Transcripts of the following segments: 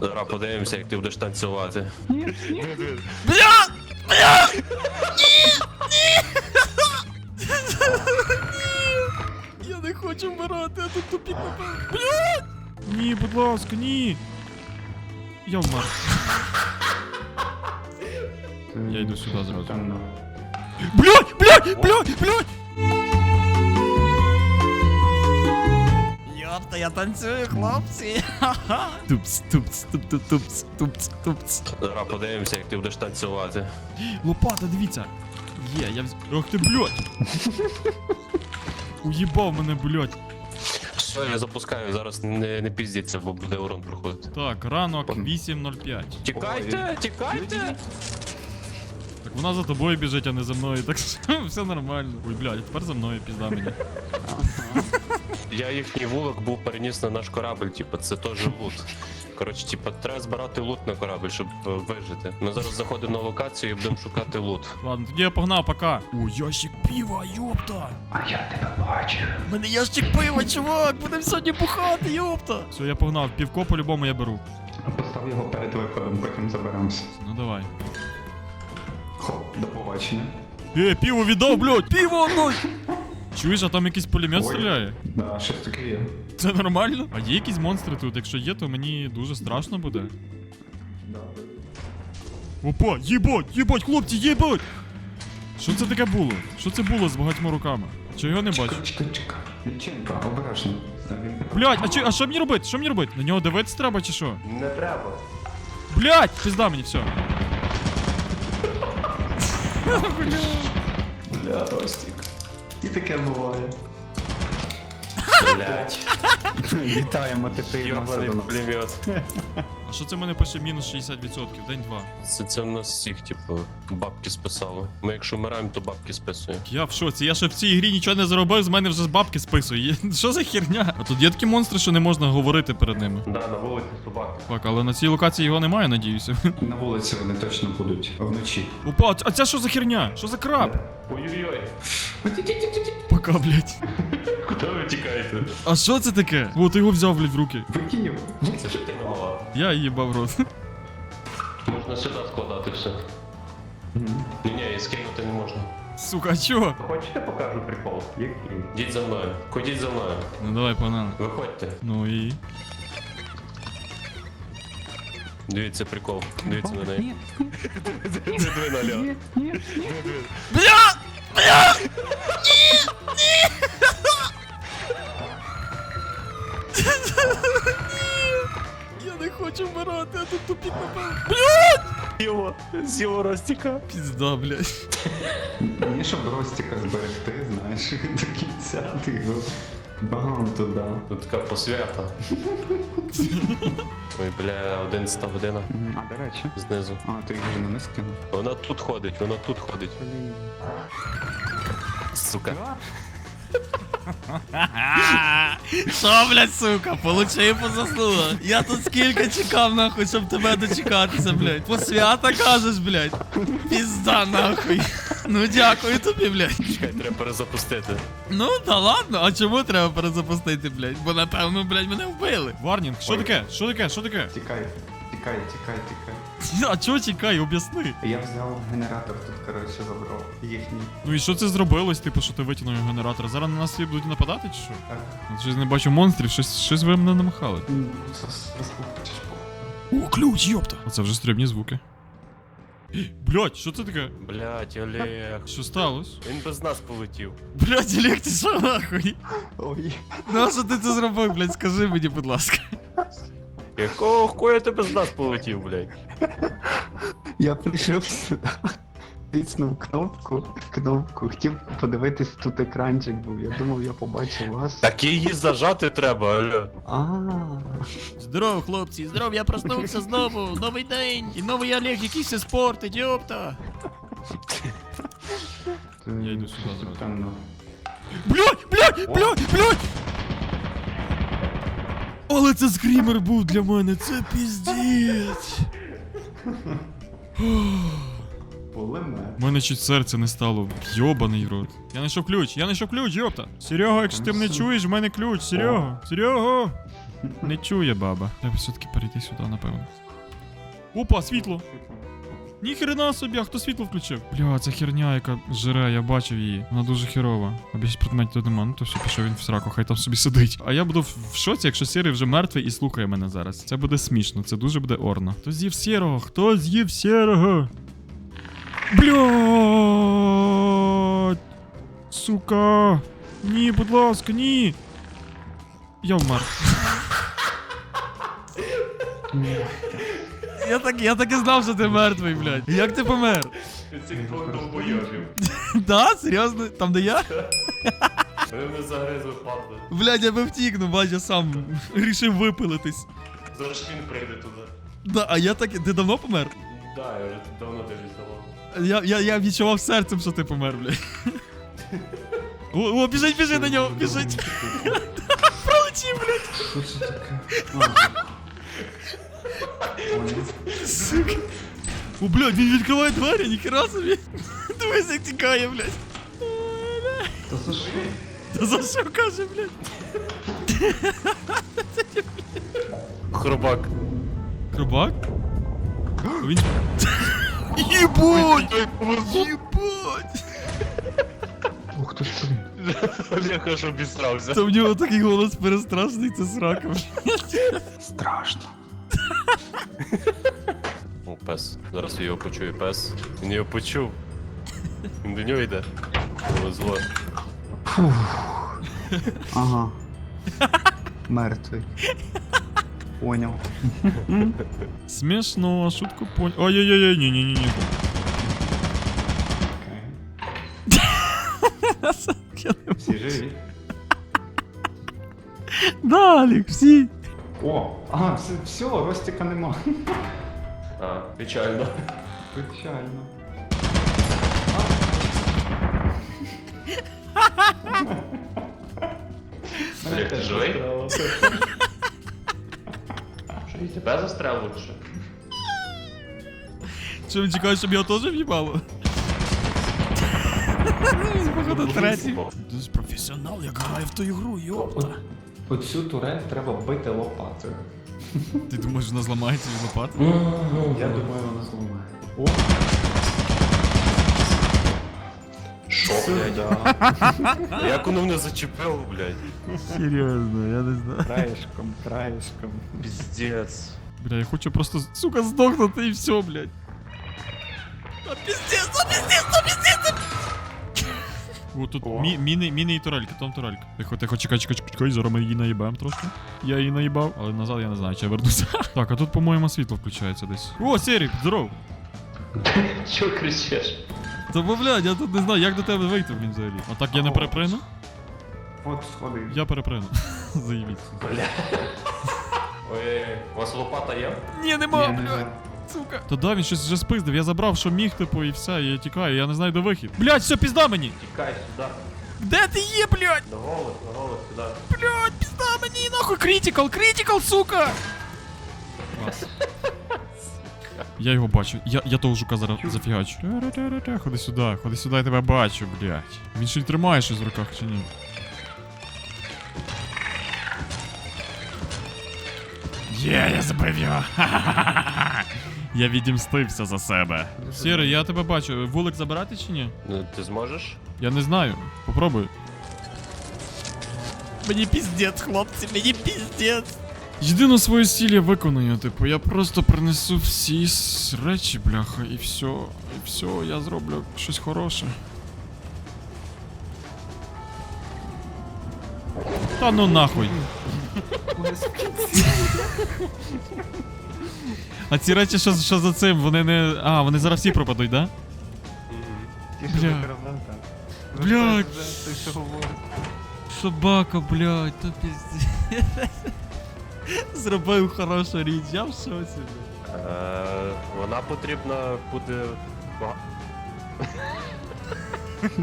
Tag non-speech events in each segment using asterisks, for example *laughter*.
Зараз подивимося, як ти будеш танцювати. Бля! Бля! Ні! Ні! Я не хочу вмирати, а тут тупік напав. Бля! Ні, будь ласка, ні. Я вмер. Я йду сюди зразу. Блядь, блядь, блядь, блядь! Йопта, я танцюю, хлопці. *laughs* Тупс, тупс, туп, туп, тупс, тупс, тупс. Зараз подивимося, як ти будеш танцювати. Лопата, дивіться. Є, я вз... Ох ти, блядь! *laughs* Уїбав мене, блядь. Все, я запускаю, зараз не, не піздіться, бо буде урон проходити. Так, ранок 8.05. Тікайте, тікайте! Так вона за тобою біжить, а не за мною, так що *laughs* все нормально. Ой, блядь, тепер за мною пізда мені. Я їхній вулик був переніс на наш корабль, типу, це теж лут. Коротше, типу, треба збирати лут на корабль, щоб е, вижити. Ми зараз заходимо на локацію і будемо шукати лут. Ладно, тоді я погнав, пока. О, ящик пива, ёпта! А я тебе бачу. У мене ящик пива, чувак! Будемо сьогодні бухати, ёпта! Все, я погнав, півко по-любому я беру. Постав його перед виходом, потім заберемося. Ну давай. Хоп, до побачення. Е, пиво віддав, блядь! Пиво ноль! Чуєш, а там якийсь пулемет Ой. стріляє? Да, щось таке є. Це нормально? А є якісь монстри тут? Якщо є, то мені дуже страшно буде. Да. Опа, їбать, їбать, хлопці, їбать! Що це таке було? Що це було з багатьма руками? Чи його не бачу? Чекай, чекай, чекай. Обережно. Він Блять, а, чи, а що мені робити? Що мені робити? На нього дивитися треба чи що? Не треба. Блять, пізда мені все. Бля, Ростік. І таке буває. Блять. Вітаємо, ти приймав пулемет. *laughs* А що це в мене пише мінус 60%? День 2. Це, це в нас всіх, типу, бабки списало. Ми якщо вмираємо, то бабки списуємо. Я в шоці, я ще в цій грі нічого не зробив, з мене вже з бабки списує. *laughs* Що за херня? А тут є такі монстри, що не можна говорити перед ними. Да, на вулиці собаки. Так, але на цій локації його немає, надіюся. *laughs* На вулиці вони точно будуть вночі. Опа, а це що за херня? Що за краб? Ой-ой-ой. Пока, блять. *laughs* Куди ви тікаєте? А що це таке? О, ти його взяв, блять, в руки. Викинь його. Це ж ти не мала. Я їбав рот. Можна сюди складати все. Ні, ні, і скинути не можна. Сука, а чого? Хочете покажу прикол? Який? Йдіть за мною. Ходіть за мною. Ну давай, погнали. Виходьте. Ну і. Дивіться прикол. Дивіться на неї. Диви на Ля. Бля! Бля! Хочу вмирати, а тут тупік напав. Бля! Його, з його розтіка. Пізда, блядь. Мені, щоб Ростіка зберегти, знаєш, *laughs* до кінця ти його бам туди. Тут така посвята. *laughs* Ой, бля, 11 година А, до речі. знизу. А, ти їх вже не скинув. Вона тут ходить, вона тут ходить. Сука. *laughs* Що, блядь, сука, получив по заслугах. Я тут скільки чекав, нахуй, щоб тебе дочекатися, блядь. Посвята кажеш, блядь. Пізда, нахуй. Ну дякую тобі, блядь. Чекай, треба перезапустити. Ну, та ладно, а чому треба перезапустити, блядь? Бо напевно, блядь, мене вбили. Варнінг, що таке? Що таке? Що таке? Тікай, тікай, тікай, тікай. *laughs* А чого чекай, об'ясни. Я взяв генератор тут, коротше, забрав. Їхній. Ну і що це зробилось, типу, що ти витягнув генератор? Зараз на нас всі будуть нападати, чи що? Так. Я щось не бачу монстрів, щось, щось ви мене намахали. М, зас- розкупчиш, по. О, ключ, йопта. Оце вже стрібні звуки. *gasps* Блять, що це таке? Блять, Олег. Що сталося? Він без нас полетів. Блять, Олег, ти що нахуй? Ой. Ну а що ти це зробив, блять, скажи мені, будь ласка. Якого хуя ти без нас полетів, блядь? Я прийшов сюди. Тиснув кнопку, кнопку, хотів подивитись, тут екранчик був. Я думав, я побачив вас. Так її зажати треба, алло. А, Здоров, хлопці, здоров, я проснувся знову. Новий день. І новий Олег якийсь все спортить, йопта. Я йду сюди зразу. Темно. Блять, блять, блять, блять! Але це скрімер був для мене, це піздець. У мене чуть серце не стало. Йобаний рот. Я знайшов ключ, я знайшов ключ, йопта. Серега, якщо ти мене чуєш, в мене ключ. Серега, Серега. Не чує баба. Треба все-таки перейти сюди, напевно. Опа, світло! Ніхрена собі, а хто світло включив? Бля, це херня, яка жре, я бачив її. Вона дуже херова. А більше предметів тут нема, ну то все, пішов він в сраку, хай там собі сидить. А я буду в в шоці, якщо сірий вже мертвий і слухає мене зараз. Це буде смішно, це дуже буде орно. Хто з'їв сірого? Хто з'їв сірого? Блядь! Сука! Ні, будь ласка, ні! Я вмер. *laughs* Я так, я так і знав, що ти мертвий, блядь. Як ти помер? Цих двох довбойовів. Да? Серйозно? Там де я? Вони мене загризли падли. Блядь, я би втік, ну бач, я сам рішив випилитись. Зараз він прийде туди. Да, а я так. Ти давно помер? Да, я вже давно дивлюсь давно. Я, я, я відчував серцем, що ти помер, блядь. О, о, біжить, біжить на нього, біжить. *laughs* Пролетів, блядь. Що це таке? Поняв. Сука. О, блядь, він відкриває двері, ніхера собі. *laughs* Дивись, як тікає, блядь. Та за що? Та за що каже, блядь? Хробак. Крубак? Він... Єбать! Єбать! Ух ти ж блін. Олега ж обісрався. Та в нього такий голос перестрашний, це срака. Страшно. О, пес. Зараз його почує пес. Він його почув. Він до нього йде. Повезло. Ага. Мертвий. Поняв. Смішно, шутку понь... Ой-ой-ой, ні-ні-ні. *laughs* Всі живі. Далі, всі. О, ага, все, все, Ростіка нема. А, печально. Печально. Олег, ти живий? Що і тебе застряв лучше? Що він чекає, щоб його теж в'їбало? Він, Походу, третій. Ти ж професіонал, як грає в ту ігру, йопта. Оцю турель треба бити лопатою. *laughs* Ти думаєш, вона зламається від лопати? Я думаю, вона зламає. О, Що, сюди. *laughs* Як воно мене зачепило, блядь? Серйозно, я не знаю. Краєшком, краєшком. Піздець. Бля, я хочу просто, сука, здохнути і все, блядь. А пиздец, а пиздец, а пиздец! О, тут О. мі, міни, міни і турелька, там турелька. Тихо, тихо, чекай, чекай, чекай, чекай, зараз ми її наїбаємо трошки. Я її наїбав, але назад я не знаю, чи я вернуся. *laughs* так, а тут, по-моєму, світло включається десь. О, Серік, здоров! Чого кричиш? Та бо, блядь, я тут не знаю, як до тебе вийти, блін, взагалі. А так я не О. переприну? От сходи. Я переприну. *laughs* Заїбіть. Бля. Ой, у вас лопата є? Ні, нема, Ні, не блядь. Сука. Та да, він щось вже спиздив, я забрав, що міг, типу, і все, і я тікаю, я не знаю де вихід. Блядь, все, пізда мені! Тікай сюди. Де ти є, блядь? На голос, на голос сюди. Блядь, пизда мені, нахуй, критикал, критикал, сука! *laughs* Я його бачу, я, я того жука зараз зафігачу. Ходи сюди, ходи сюди, я тебе бачу, блядь. Він ще й тримає щось в руках чи ні? Є, я забив його. *laughs* Я відімстився за себе. Сірий, я тебе бачу. Вулик забирати чи ні? Ну, ти зможеш? Я не знаю. Попробуй. Мені піздець, хлопці, мені піздець. Єдину свою ціль я виконую, типу, я просто принесу всі с- речі, бляха, і все. І все, я зроблю щось хороше. Та ну нахуй. А ці речі, що, що за цим, вони не. А, вони зараз всі пропадуть, да? Ті, Бля. викрадав, так. Блядь. Той, що говорить. Собака, блядь, то пізді. *laughs* Зробив хорошу річ, я в шоці, блядь. Е, вона потрібна буде. ба- *laughs*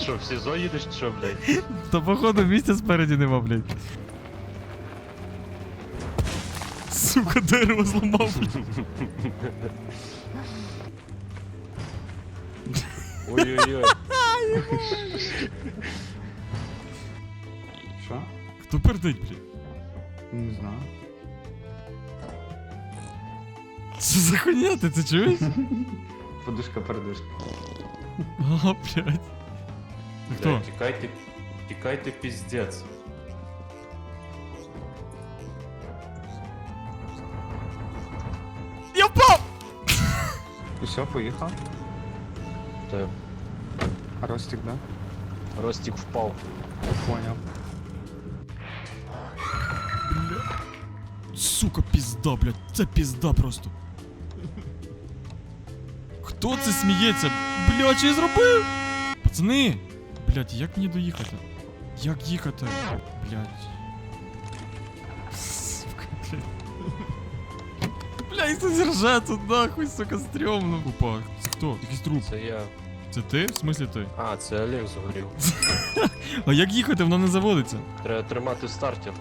Що, в СІЗО їдеш чи що, блядь? Та походу місця спереді нема, блядь. Сука, дерево зламав, блядь. Ой-ой-ой. Що? Хто пердить, блядь? Не знаю. Що за хуйня, ти це чуєш? Подушка, передушка. А, блядь. Ти Хто? Бля, тікайте, тікайте піздець. Все, поїхав. Та, А Ростик, да? Ростик впав. Поняв. Сука, пізда, блядь, це пізда просто. Хто це сміється? Блядь, що я зробив? Пацани! Блядь, як мені доїхати? Як їхати? Блядь. Сука, блядь. Блядь, хтось рже тут нахуй, сука, стрьомно. Опа, це хто? Якийсь труп. Це я. Це ти? В смислі ти? А, це Олег загорів. *laughs* А як їхати? Воно не заводиться. Треба тримати стартер.